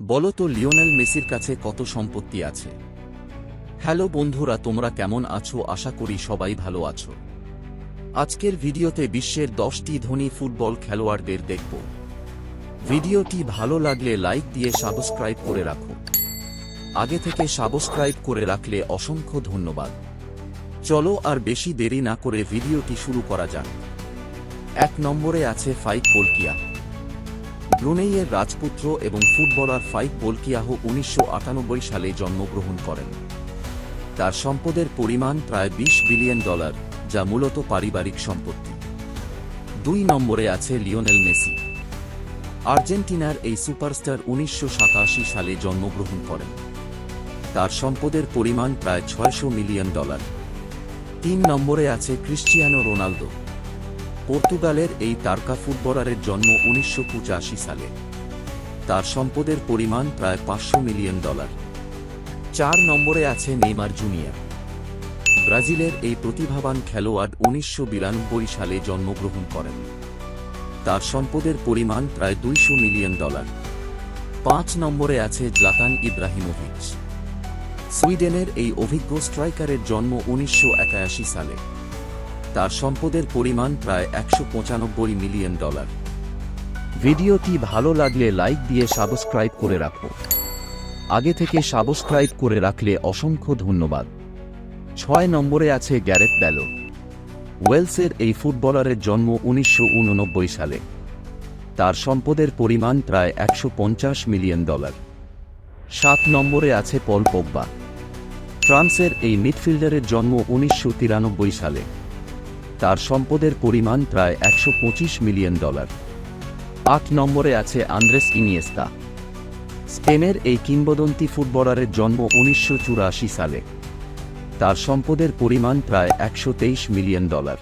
বলো তো লিওনেল মেসির কাছে কত সম্পত্তি আছে? হ্যালো বন্ধুরা, তোমরা কেমন আছো? আশা করি সবাই ভালো আছো। আজকের ভিডিওতে বিশ্বের দশটি ধনী ফুটবল খেলোয়াড়দের দেখব। ভিডিওটি ভালো লাগলে লাইক দিয়ে সাবস্ক্রাইব করে রাখো। আগে থেকে সাবস্ক্রাইব করে রাখলে অসংখ্য ধন্যবাদ। চলো আর বেশি দেরি না করে ভিডিওটি শুরু করা যাক। এক নম্বরে আছে ফাইক বলকিয়া। ব্রুনেইয়ের রাজপুত্র এবং ফুটবলার ফাইক বলকিয়াহ উনিশশো সালে জন্মগ্রহণ করেন। তার সম্পদের পরিমাণ প্রায় ২০ বিলিয়ন ডলার, যা মূলত পারিবারিক সম্পত্তি। দুই নম্বরে আছে লিওনেল মেসি। আর্জেন্টিনার এই সুপারস্টার উনিশশো সাতাশি সালে জন্মগ্রহণ করেন। তার সম্পদের পরিমাণ প্রায় ছয়শো মিলিয়ন ডলার। তিন নম্বরে আছে ক্রিশ্চিয়ানো রোনালদো। পর্তুগালের এই তারকা ফুটবলারের জন্ম উনিশশো পঁচাশি সালে। তার সম্পদের পরিমাণ প্রায় পাঁচশো মিলিয়ন ডলার। চার নম্বরে আছে নেইমার জুনিয়র ব্রাজিলের এই প্রতিভাবান খেলোয়াড় উনিশশো বিরানব্বই সালে জন্মগ্রহণ করেন। তার সম্পদের পরিমাণ প্রায় দুইশো মিলিয়ন ডলার। পাঁচ নম্বরে আছে জলাতান ইব্রাহিমোভিচ। সুইডেনের এই অভিজ্ঞ স্ট্রাইকারের জন্ম উনিশশো একাশি সালে। তার সম্পদের পরিমাণ প্রায় একশো পঁচানব্বই মিলিয়ন ডলার। ভিডিওটি ভালো লাগলে লাইক দিয়ে সাবস্ক্রাইব করে রাখো। আগে থেকে সাবস্ক্রাইব করে রাখলে অসংখ্য ধন্যবাদ। ছয় নম্বরে আছে গ্যারেথ ব্যালো। ওয়েলসের এই ফুটবলারের জন্ম উনিশশো উননব্বই সালে। তার সম্পদের পরিমাণ প্রায় একশো পঞ্চাশ মিলিয়ন ডলার। সাত নম্বরে আছে পল পোগবা। ফ্রান্সের এই মিডফিল্ডারের জন্ম উনিশশো তিরানব্বই সালে। তার সম্পদের পরিমাণ প্রায় একশো পঁচিশ মিলিয়ন ডলার। আট নম্বরে আছে আন্দ্রেস ইনিয়েস্তা। স্পেনের এই কিংবদন্তি ফুটবলারের জন্ম উনিশশো চুরাশি সালে। তার সম্পদের পরিমাণ প্রায় একশো তেইশ মিলিয়ন ডলার।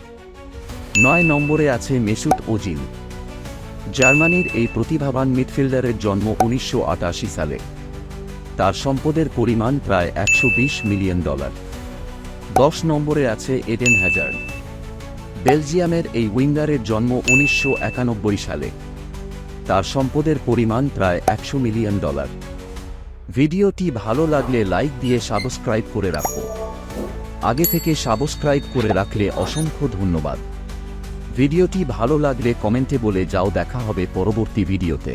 নয় নম্বরে আছে মেসুত ওজিল। জার্মানির এই প্রতিভাবান মিডফিল্ডারের জন্ম উনিশশো আটাশি সালে। তার সম্পদের পরিমাণ প্রায় একশো বিশ মিলিয়ন ডলার। দশ নম্বরে আছে এডেন হ্যাজার্ড। বেলজিয়ামের এই উইঙ্গারের জন্ম উনিশশো একানব্বই সালে। তার সম্পদের পরিমাণ প্রায় একশো মিলিয়ন ডলার। ভিডিওটি ভালো লাগলে লাইক দিয়ে সাবস্ক্রাইব করে রাখো। আগে থেকে সাবস্ক্রাইব করে রাখলে অসংখ্য ধন্যবাদ। ভিডিওটি ভালো লাগলে কমেন্টে বলে যাও দেখা হবে পরবর্তী ভিডিওতে।